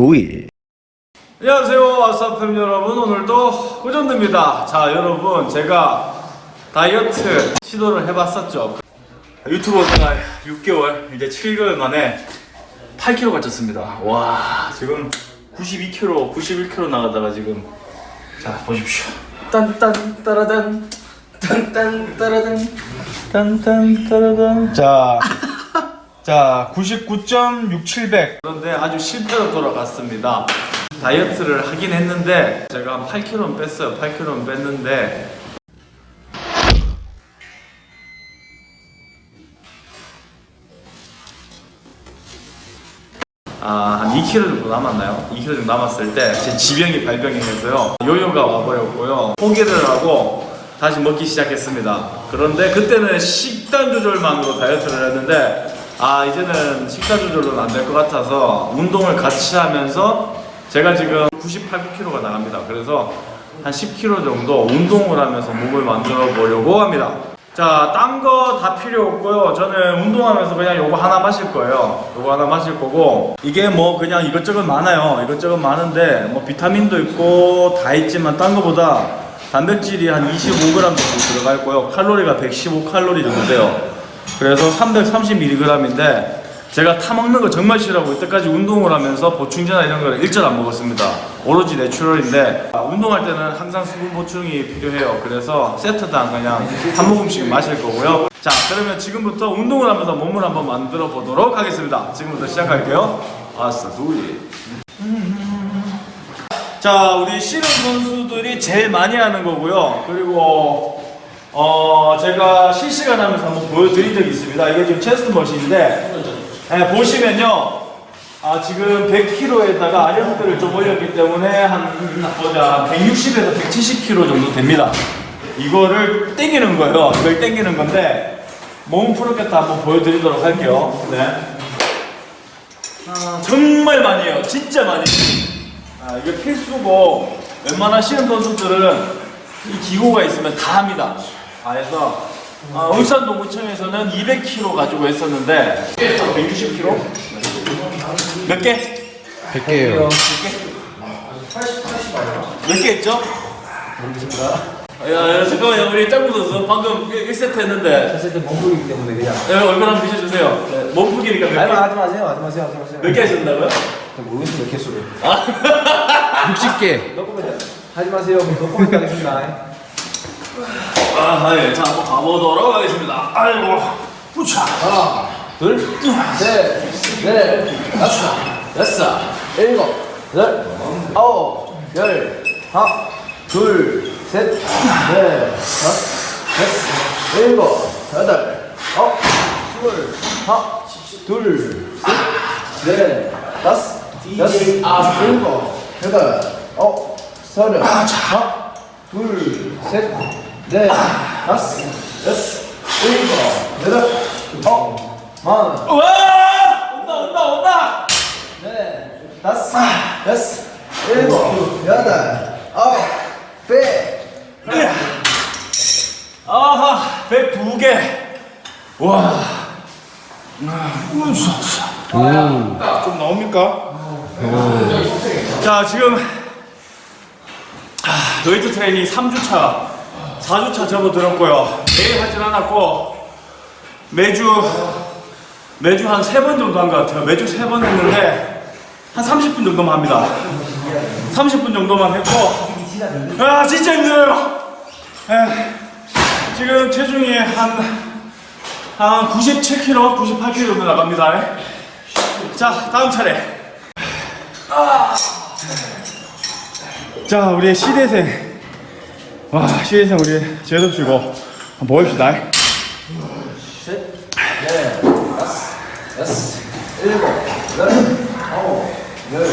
도이 안녕하세요 아싸팸 여러분. 오늘도 고전입니다. 자 여러분 제가 다이어트 시도를 해봤었죠. 유튜버 생활 6개월 이제 7개월 만에 8kg가 쪘습니다. 와 지금 92kg 91kg 나가다가 지금. 자 보십시오. 딴딴 따라단 딴딴 따라단 딴딴 따라단. 자 자, 99.6700. 그런데 아주 실패로 돌아갔습니다. 다이어트를 하긴 했는데 제가 한 8kg는 뺐어요. 8kg는 뺐는데 아, 한 2kg 정도 남았나요? 2kg 정도 남았을 때 제 지병이 발병이 해서요. 요요가 와버렸고요. 포기를 하고 다시 먹기 시작했습니다. 그런데 그때는 식단 조절만으로 다이어트를 했는데 아, 이제는 식단 조절로는 안 될 것 같아서 운동을 같이 하면서 제가 지금 98, 9kg가 나갑니다. 그래서 한 10kg 정도 운동을 하면서 몸을 만들어 보려고 합니다. 자, 딴 거 다 필요 없고요. 저는 운동하면서 그냥 요거 하나 마실 거예요. 요거 하나 마실 거고 이게 뭐 그냥 이것저것 많아요. 이것저것 많은데 뭐 비타민도 있고 다 있지만 딴 거보다 단백질이 한 25g 정도 들어가 있고요. 칼로리가 115칼로리 정도 돼요. 그래서 330mg인데 제가 타 먹는 거 정말 싫어하고 이때까지 운동을 하면서 보충제나 이런 거를 일절 안 먹었습니다. 오로지 내추럴인데 아, 운동할 때는 항상 수분 보충이 필요해요. 그래서 세트당 그냥 한 모금씩 마실 거고요. 자, 그러면 지금부터 운동을 하면서 몸을 한번 만들어 보도록 하겠습니다. 지금부터 시작할게요. 아싸, 두이. 자, 우리 씨름 선수들이 제일 많이 하는 거고요. 그리고 어 제가 실시간 하면서 한번 보여드린 적이 있습니다. 이게 지금 체스트 머신인데 예, 보시면요. 아 지금 100kg에다가 아령들을 좀 올렸기 때문에 한 보자 160에서 170kg 정도 됩니다. 이거를 땡기는 거예요. 이걸 땡기는 건데 몸 프로켓터 한번 보여드리도록 할게요. 네. 아, 정말 많이 해요. 진짜 많이. 아, 이게 필수고 웬만한 시험 선수들은 이 기구가 있으면 다 합니다. 다 해서 아, 울산 동구청에서는 200kg 가지고 했었는데 160kg? 몇 개? 100개요 몇개 했죠? 모르겠습니다. 야, 야, 잠깐만요. 우리 짱구 선수 방금 1 세트 했는데 했을 때 몸부이기 때문에 그냥 야, 얼굴 한번 비춰주세요. 네, 몸무게니까 몇 아니 개? 하지 마세요 하지 마세요 하지 마세요 몇 개 하셨다고요? 모르겠어요 몇 개수를 60개 노코멘트 하지 마세요 그럼 노코멘트 하겠습니다 아, 예. 자, 한번 가보도록 하겠습니다. 아이고, 후차. 하나 둘 셋 넷 다섯 여섯 일곱 여덟 아홉 열 하나 둘 셋 넷 다섯 여섯 일곱 여덟 아홉 스물 하나 둘 셋 넷 다섯 여섯 일곱 여덟 아홉 서른 하나 둘 셋 넷 다섯 여섯 일곱 여덟 아홉 만 우와! 온다, 온다, 온다! 네, 다섯, 여섯, 일곱, 여덟, 아홉, 백. 아하, 102개. 와. 좀 나옵니까? 자, 지금 아, 웨이트 트레이닝 3주차, 4주차 접어들었고요. 매일 하진 않았고, 매주, 매주 한세번 정도 한 것 같아요. 매주 세번 했는데, 한 30분 정도만 합니다. 30분 정도만 했고, 아, 진짜 힘들어요. 에, 지금 체중이 한, 한 97kg, 98kg 정도 나갑니다. 자, 다음 차례. 자, 우리 시대생. 와, 시대생 우리 아홉, 열,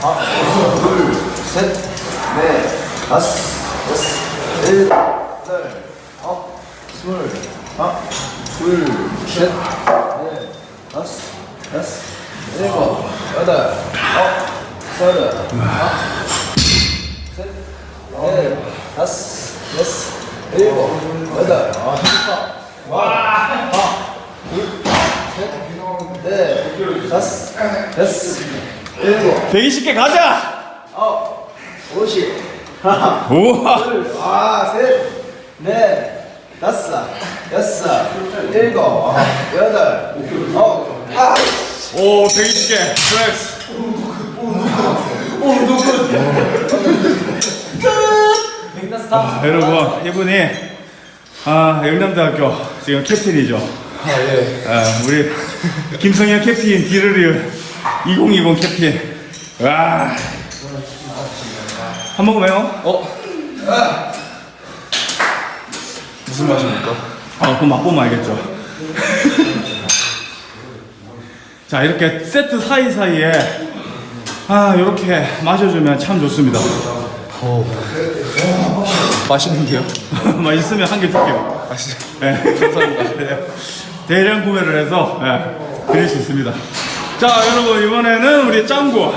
하나, 둘, 셋, 넷, 다섯, 여섯, 일곱, 여덟, 아홉, 스물, 하나, 둘, 셋, 넷, 다섯, 여섯, 일곱, 여덟, 아홉, 서른, 하나, 셋, 넷, 다섯, 여섯, 일곱, 여덟, 아, 힘들다. 와, 네, 다섯, 여섯, 일곱, 120개 가자! 아홉, 오십, 하나, 우와! 둘, 아, 셋, 넷, 다섯, 여섯, 일곱, 여덟, 아홉, 아, 오, 120개. 플렉스. 아, 여러분, 이분이, 아, 영남대학교 지금 캡틴이죠. 아, 예. 아, 우리 김성현 캡틴, 디르르 2020 캡틴. 와. 한 모금 해요? 어? 무슨 맛입니까? 아, 그럼 맛보면 알겠죠. 자, 이렇게 세트 사이 사이에, 아, 이렇게 마셔주면 참 좋습니다. 맛있는데요? 맛있으면 한 개 줄게요. 맛있. 네. 감사합니다. 대량 구매를 해서, 네, 드릴 수 있습니다. 자, 여러분, 이번에는 우리 짱구.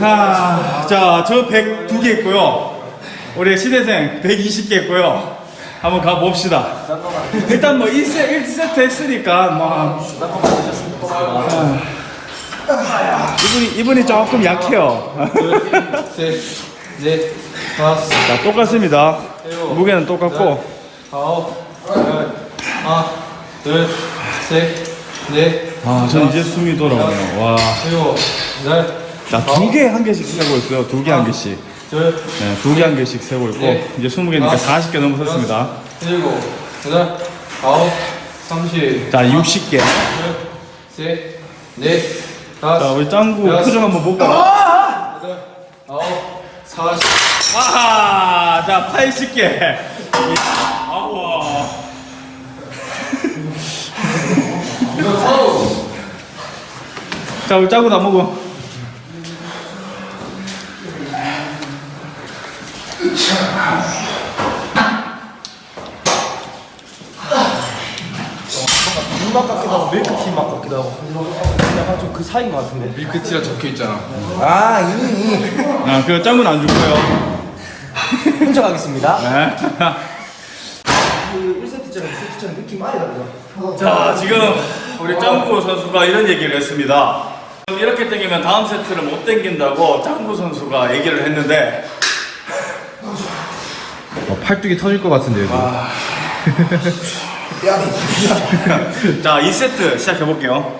아, 자, 저 102개 있고요. 우리 시대생 120개 있고요. 한번 가봅시다. 일단 뭐 1세, 1세트 했으니까 뭐. 아, 이분이, 이분이 조금 약해요. 셋, 넷, 다섯, 자, 똑같습니다. 무게는 똑같고. 아홉, 열, 하나, 둘, 셋, 넷, 아, 전 이제 숨이 돌아오네요. 와. 일곱, 여덟, 자, 두 개 한 개씩 세고 있어요. 두 개 한 개씩. 둘, 네, 두 개 한 개씩 세고 있고, 네. 이제 20개니까 40개 넘어섰습니다. 일곱, 여덟, 아홉, 삼십, 자, 60개. 셋, 넷, 자, 다섯, 우리 짱구 여섯. 표정 한번 볼까요? 여덟, 아홉, 사십. 아하! 자, 80개. 아우. 자, 우리 짱구 다 먹어. 물맛 같기도 하고 밀크티 맛 같기도 하고 약간 좀 그 사이인 것 같은데 밀크티라 적혀 있잖아. 아 이미 아, 그 짱구는 안줄 거예요. 훔쳐가겠습니다 네. 그 1세트처럼 2세트처럼 느낌 많이 다르죠 자, 지금 우리 짱구 선수가 이런 얘기를 했습니다. 이렇게 땡기면 다음 세트를 못 땡긴다고 짱구 선수가 얘기를 했는데 어, 팔뚝이 터질 것 같은데요. 이거. 자, 2세트 시작해 볼게요.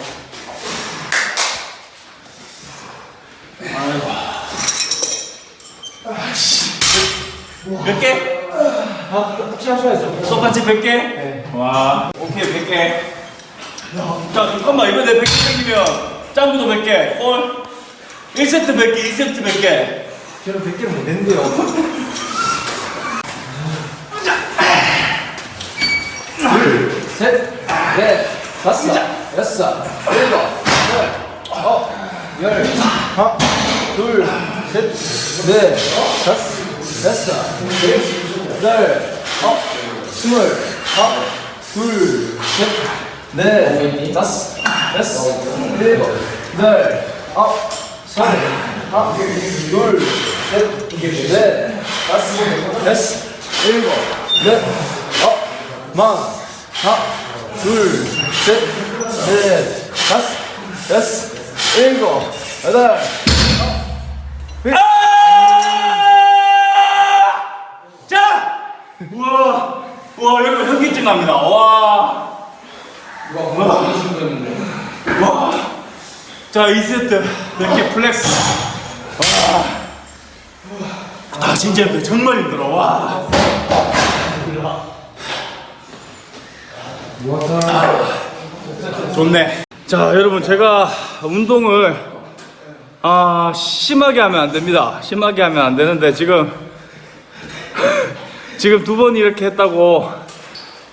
몇 개? 혹시 하셔야죠 똑같이 100개? 와, 오케이, 100개. 자, 잠깐만, 이거 내 100개 땡기면 짱구도 100개, 헐. 1세트 100개, 2세트 100개. 저는 100개를 못 냈는데요 셋, 넷, 다섯, 여섯, 일곱, 여덟, 아홉, 열, 하나, 둘, 셋, 넷, 다섯, 여섯, 일곱, 여덟, 아홉, 스물, 하나, 둘, 셋, 넷, 다섯, 여섯, 일곱, 여덟, 아홉, 서른, 하나, 둘, 셋, 넷, 다섯, 여섯, 일곱, 여덟, 아홉, 만, 하나, 둘, 셋, 넷, 다섯, 여섯, 일곱, 여덟, 자! 우와, 우와, 여러분 현기증 납니다. 와. 와. 자, 2세트 100개 플렉스. 와. 아, 진짜 힘들어. 정말 힘들어. 와. 아, 좋네. 자, 여러분, 제가 운동을 아, 심하게 하면 안 됩니다. 심하게 하면 안 되는데, 지금 지금 두 번 이렇게 했다고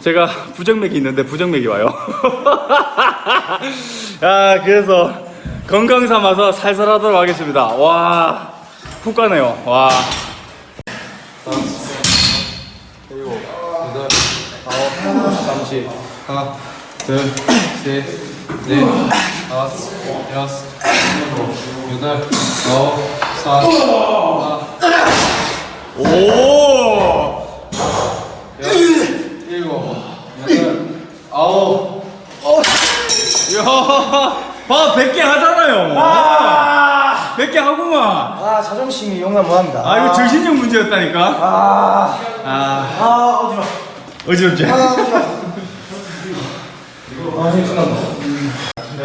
제가 부정맥이 있는데 부정맥이 와요. 아, 그래서 건강 삼아서 살살 하도록 하겠습니다. 와, 훅 가네요. 와. 일곱, 여덟, 아홉, 삼십, 하나, 둘, 셋, 넷, 다섯, 여섯, 일곱, 여덟, 아홉, 사십, 하나, 오! 여섯, 일곱, 여덟, 아홉, 이야, 봐, 100개 하잖아요. 아, 100개 하구만. 아 자존심이 용납 못합니다. 아, 이거 정신력 문제였다니까. 아, 아, 아 어지러. 어지럽지? 아 어지러. 아 힘들다.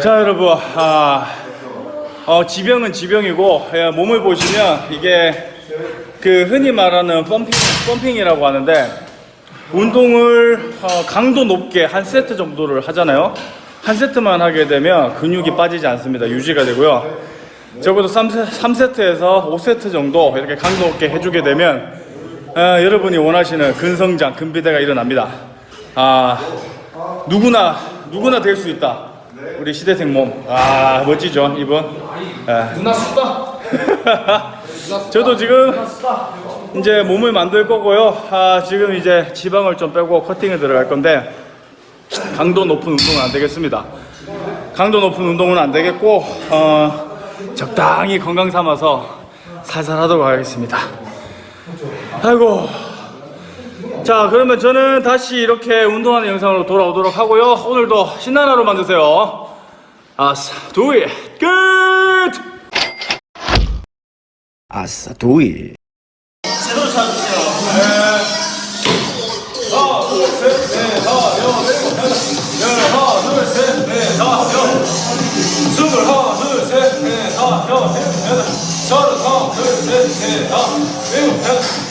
자, 여러분, 아, 어, 지병은 지병이고, 예, 몸을 보시면 이게 그 흔히 말하는 펌핑, 펌핑이라고 하는데, 운동을 어, 강도 높게 한 세트 정도를 하잖아요. 한 세트만 하게 되면 근육이 빠지지 않습니다. 유지가 되고요. 적어도 3세, 3세트에서 5세트 정도 이렇게 강도 높게 해주게 되면 아, 여러분이 원하시는 근성장, 근비대가 일어납니다. 아, 누구나 누구나 될 수 있다. 우리 시대생 몸. 아 멋지죠 이분. 예. 누나 쏟다. 저도 지금 이제 몸을 만들 거고요. 아, 지금 이제 지방을 좀 빼고 커팅에 들어갈 건데 강도 높은 운동은 안 되겠습니다. 강도 높은 운동은 안 되겠고 어, 적당히 건강 삼아서 살살 하도록 하겠습니다. 아이고. 자, 그러면 저는 다시 이렇게 운동하는 영상으로 돌아오도록 하고요. 오늘도 신나는 하루 만드세요. 아싸, it. 끝! 아싸 도이 제대로 찾아주세요. 스물 하나 둘셋넷 다섯 여섯 여덟 서른 하나 둘셋넷 다섯 일곱 여덟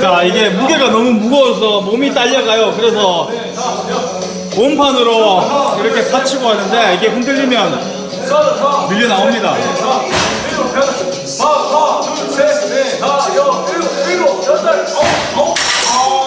자 이게 무게가 너무 무거워서 몸이 딸려가요. 그래서 몸판으로 이렇게 받치고 하는데 이게 흔들리면 밀려 나옵니다. 좋았어요